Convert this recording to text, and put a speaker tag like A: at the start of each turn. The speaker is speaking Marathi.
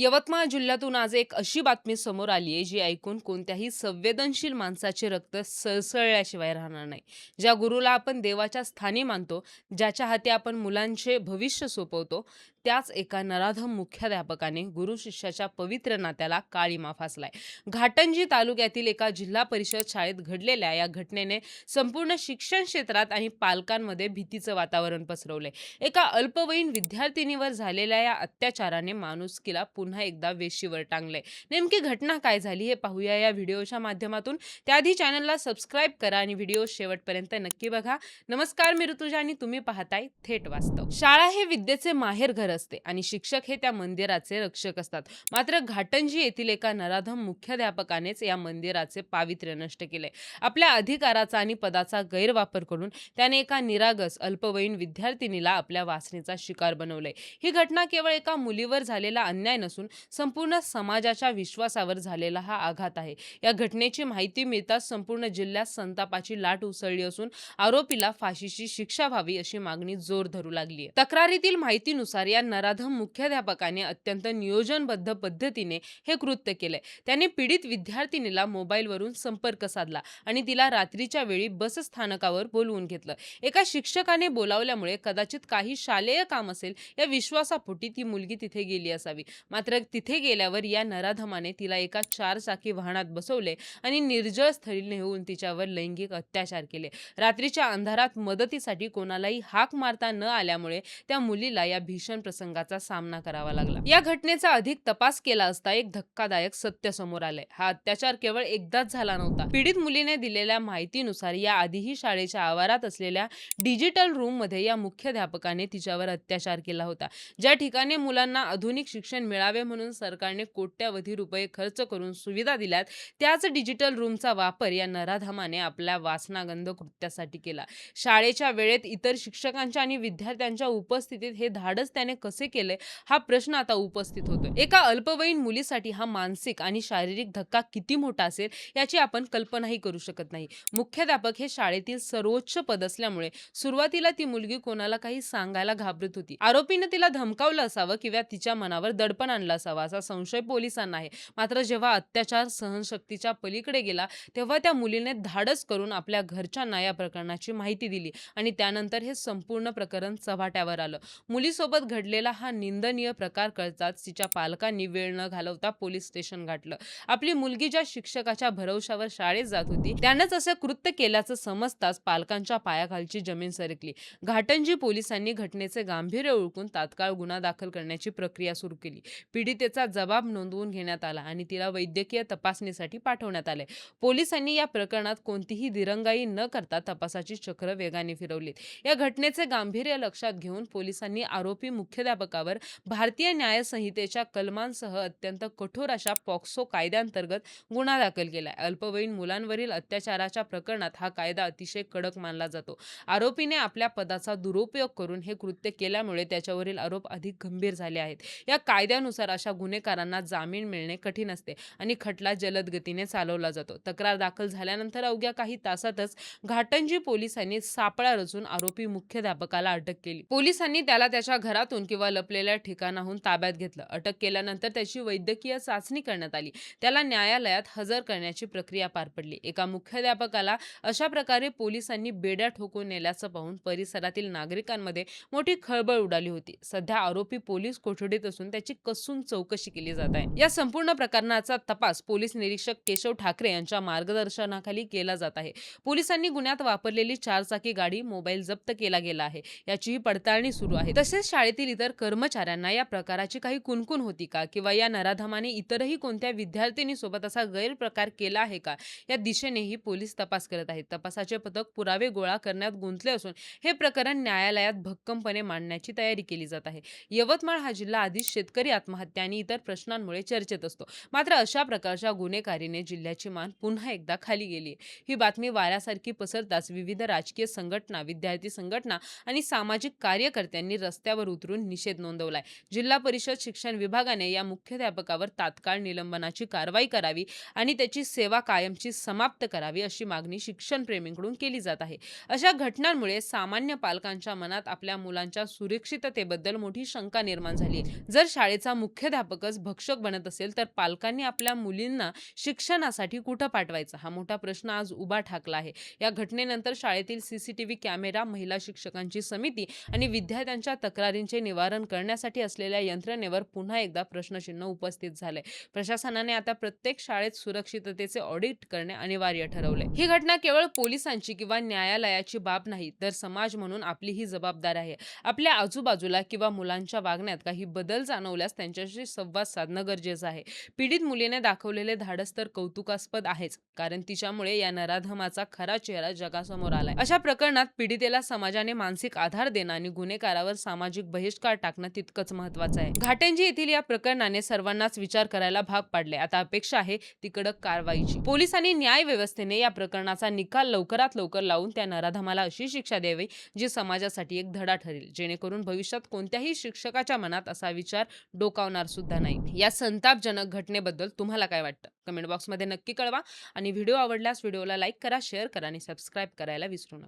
A: यवतमाळ जिल्ह्यातून आज एक अशी बातमी समोर आली आहे जी ऐकून कोणत्याही संवेदनशील माणसाचे रक्त सळसळल्याशिवाय राहणार नाही. ज्या गुरुला आपण देवाच्या स्थानी मानतो ज्याच्या हाती आपण मुलांचे भविष्य सोपवतो त्याच एका नराधम मुख्याध्यापकाने गुरु शिष्याच्या पवित्र नात्याला काळीमा फासलाय. घाटंजी तालुक्यातील एका जिल्हा परिषद शाळेत घडलेल्या या घटनेने संपूर्ण शिक्षण क्षेत्रात आणि पालकांमध्ये भीतीचं वातावरण पसरवलंय. एका अल्पवयीन विद्यार्थिनीवर झालेल्या या अत्याचाराने माणुसकीला पुन्हा एकदा वेशीवर टांगलंय. नेमकी घटना काय झाली हे पाहूया या व्हिडिओच्या माध्यमातून. त्याआधी चॅनलला सबस्क्राईब करा आणि व्हिडिओ शेवटपर्यंत नक्की बघा. नमस्कार मी ऋतुजा आणि तुम्ही पाहताय थेट वास्तव. शाळा हे विद्येचे माहेर घर असते आणि शिक्षक हे त्या मंदिराचे रक्षक असतात. मात्र घाटंजी येथील एका नराधम मुख्याध्यापकानेच या मंदिराचे पावित्र्य नष्ट केले आपल्या अधिकाराचा आणि पदाचा गैरवापर करून त्याने एका निरागस अल्पवयीन विद्यार्थिनीला आपल्या वासनेचा शिकार बनवले ही घटना केवळ एका मुलीवर झालेला अन्याय नसून असून संपूर्ण समाजाच्या विश्वासावर झालेला हा आघात आहे. या घटनेची माहिती मिळताच संपूर्ण जिल्ह्यात संतापाची लाट उसळली असून आरोपीला फाशीची शिक्षा व्हावी अशी मागणी जोर धरू लागली आहे. तक्रारीतील माहितीनुसार या नराधम मुख्याध्यापकाने अत्यंत नियोजनबद्ध पद्धतीने हे कृत्य केले त्याने पीडित विद्यार्थिनीला मोबाईलवरून संपर्क साधला आणि तिला रात्रीच्या वेळी बसस्थानकावर बोलवून घेतलं. एका शिक्षकाने बोलावल्यामुळे कदाचित काही शालेय काम असेल या विश्वासापोटी ती मुलगी तिथे गेली असावी. मात्र तिथे गेल्यावर या नराधमाने तिला एका चारचाकी वाहनात बसवले आणि निर्जळ स्थळी नेऊन तिच्यावर लैंगिक अत्याचार केले. रात्रीच्या अंधारात मदतीसाठी कोणालाही हाक मारता न आल्यामुळे त्या मुलीला या भीषण प्रसंगाचा सामना करावा लागला. या घटनेचा अधिक तपास केला असता एक धक्कादायक सत्य समोर आलंय. हा अत्याचार केवळ एकदाच झाला नव्हता. पीडित मुलीने दिलेल्या माहितीनुसार या आधीही शाळेच्या आवारात असलेल्या डिजिटल रूममध्ये या मुख्याध्यापकाने तिच्यावर अत्याचार केला होता. ज्या ठिकाणी मुलांना आधुनिक शिक्षण मिळावे म्हणून सरकारने कोट्यावधी रुपये खर्च करून सुविधा दिल्यात. त्याच डिजिटल रूमचा वापर या नराधमाने आपल्या वासनागंध कृत्यासाठी केला. शाळेच्या वेळेत इतर शिक्षकांच्या आणि विद्यार्थ्यांच्या उपस्थितीत हे धाडस त्याने कसे केले हा प्रश्न आता उपस्थित होतोय. एका अल्पवयीन मुलीसाठी हा मानसिक आणि शारीरिक धक्का किती मोठा असेल याची आपण कल्पनाही करू शकत नाही. मुख्याध्यापक हे शाळेतील सर्वोच्च पद असल्यामुळे सुरुवातीला ती मुलगी कोणाला काही सांगायला घाबरत होती. आरोपीने तिला धमकावलं असावं किंवा तिच्या मनावर दडपण आणला असावा असा संशय पोलिसांना आहे. मात्र जेव्हा अत्याचार सहनशक्तीच्या पलीकडे गेला तेव्हा त्या मुलीने धाडस करून आपल्या घरच्यांना या प्रकरणाची माहिती दिली आणि त्यानंतर हे संपूर्ण प्रकरण चव्हाट्यावर आलं. मुलीसोबत घडलेला हा निंदनीय प्रकार कळताच तिच्या पालकांनी वेळ न घालवता पोलीस स्टेशन गाठलं. आपली मुलगी ज्या शिक्षकाच्या भरवशावर शाळेत जात होती त्यानंच असं कृत्य केल्याचं समजताच पालकांच्या पायाखालची जमीन सरकली. घाटंजी पोलिसांनी घटनेचे गांभीर्य ओळखून तात्काळ गुन्हा दाखल करण्याची प्रक्रिया सुरू केली. पीडितेचा जबाब नोंदवून घेण्यात आला आणि तिला वैद्यकीय तपासणीसाठी पाठवण्यात आले. पोलिसांनी या प्रकरणात कोणतीही दिरंगाई न करता तपासाची चक्र वेगाने फिरवलीत. या घटनेचे गांभीर्य लक्षात घेऊन पोलिसांनी आरोपी मुख्याध्यापकावर भारतीय न्याय संहितेच्या कलमांसह अत्यंत कठोर अशा पॉक्सो कायद्यांतर्गत गुन्हा दाखल केला अल्पवयीन मुलांवरील अत्याचाराच्या प्रकरणात हा कायदा अतिशय कडक मानला जातो. आरोपीने आपल्या पदाचा दुरुपयोग करून हे कृत्य केल्यामुळे त्याच्यावरील आरोप अधिक गंभीर झाले आहेत. या कायद्यानुसार अशा गुन्हेगारांना जामीन मिळणे कठीण असते आणि खटला जलद गतीने चालवला जातो. तक्रार दाखल झाल्यानंतर अवघ्या काही तासातच घाटंजी पोलिसांनी सापळा रचून आरोपी मुख्याध्यापकाला अटक केली. पोलिसांनी त्याला त्याच्या घरातून किंवा लपलेल्या ठिकाणाहून ताब्यात घेतलं. अटक केल्यानंतर त्याची वैद्यकीय चाचणी करण्यात आली. त्याला न्यायालयात हजर करण्याची प्रक्रिया पार पडली. एका मुख्याध्यापकाला अशा प्रकारे पोलिसांनी बेड्या ठोकून नेल्याचं पाहून परिसरातील नागरिकांमध्ये मोठी खळबळ उडाली होती. सध्या आरोपी पोलीस कोठडीत असून त्याची असून चौकशी केली जात आहे. या संपूर्ण प्रकरणाचा तपास पोलीस निरीक्षक केशव ठाकरे यांच्या मार्गदर्शनाखाली केला जात आहे. पोलिसांनी गुन्ह्यात वापरलेली चारचाकी गाडी मोबाईल जप्त केला गेला आहे. याचीही पडताळणी सुरू आहे. तसेच शाळेतील इतर कर्मचाऱ्यांना या प्रकाराची काही कुणकुण होती का? किंवा या नराधमाने इतरही कोणत्या विद्यार्थिनीसोबत असा गैरप्रकार केला आहे का? या दिशेनेही पोलीस तपास करत आहेत. तपासाचे पथक पुरावे गोळा करण्यात गुंतले असून हे प्रकरण न्यायालयात भक्कमपणे मांडण्याची तयारी केली जात आहे. यवतमाळ हा जिल्हा आधीच शेतकरी आत्महत्या आत्महत्या आणि इतर प्रश्नांमुळे चर्चेत असतो. मात्र अशा प्रकारच्या गुन्हेगारीने जिल्ह्याची मान पुन्हा एकदा खाली गेली ही बातमी वाऱ्यासारखी पसरताच विविध राजकीय संघटना विद्यार्थी संघटना आणि सामाजिक कार्यकर्त्यांनी रस्त्यावर उतरून निषेध नोंदवलाय. जिल्हा परिषद शिक्षण विभागाने या मुख्याध्यापकावर तात्काळ निलंबनाची कारवाई करावी आणि त्याची सेवा कायमची समाप्त करावी अशी मागणी शिक्षणप्रेमींकडून केली जात आहे. अशा घटनांमुळे सामान्य पालकांच्या मनात आपल्या मुलांच्या सुरक्षिततेबद्दल मोठी शंका निर्माण झाली जर शाळेचा मुख्याध्यापकच भक्षक बनत असेल तर पालकांनी आपल्या मुलींना शिक्षणासाठी कुठं पाठवायचं? हा मोठा प्रश्न आज उभा ठाकला आहे. या घटनेनंतर शाळेतील सीसीटीव्ही कॅमेरा महिला शिक्षकांची समिती आणि विद्यार्थ्यांच्या तक्रारींचे निवारण करण्यासाठी असलेल्या यंत्रणेवर पुन्हा एकदा प्रश्नचिन्ह उपस्थित झाले प्रशासनाने आता प्रत्येक शाळेत सुरक्षिततेचे ऑडिट करणे अनिवार्य ठरवले ही घटना केवळ पोलिसांची किंवा न्यायालयाची बाब नाही तर समाज म्हणून आपली ही जबाबदारी आहे. आपल्या आजूबाजूला किंवा मुलांच्या वागण्यात काही बदल जाणवल्यास त्यांच्याशी संवाद साधणं गरजेचं आहे. पीडित मुलीने दाखवलेले धाडस तर कौतुकास्पद आहेच कारण तिच्यामुळे या नराधमाचा खरा चेहरा जगासमोर आलाय. अशा प्रकरणात पीडितेला समाजाने मानसिक आधार देणं आणि गुन्हेगारावर सामाजिक बहिष्कार टाकणं तितकंच महत्वाचं आहे. घाटेंजी येथील या प्रकरणाने सर्वांनाच विचार करायला भाग पाडले आता अपेक्षा आहे ती कडक कारवाईची. पोलिसांनी न्याय व्यवस्थेने या प्रकरणाचा निकाल लवकरात लवकर लावून त्या नराधमाला अशी शिक्षा द्यावी जी समाजासाठी एक धडा ठरेल. जेणेकरून भविष्यात कोणत्याही शिक्षकाच्या मनात असा विचार लावणार सुद्धा नाही या संतापजनक घटनेबद्दल तुम्हाला काय वाटतं? कमेंट बॉक्समध्ये नक्की कळवा आणि व्हिडिओ आवडल्यास व्हिडिओला लाईक करा शेअर करा आणि सबस्क्राईब करायला विसरू नका.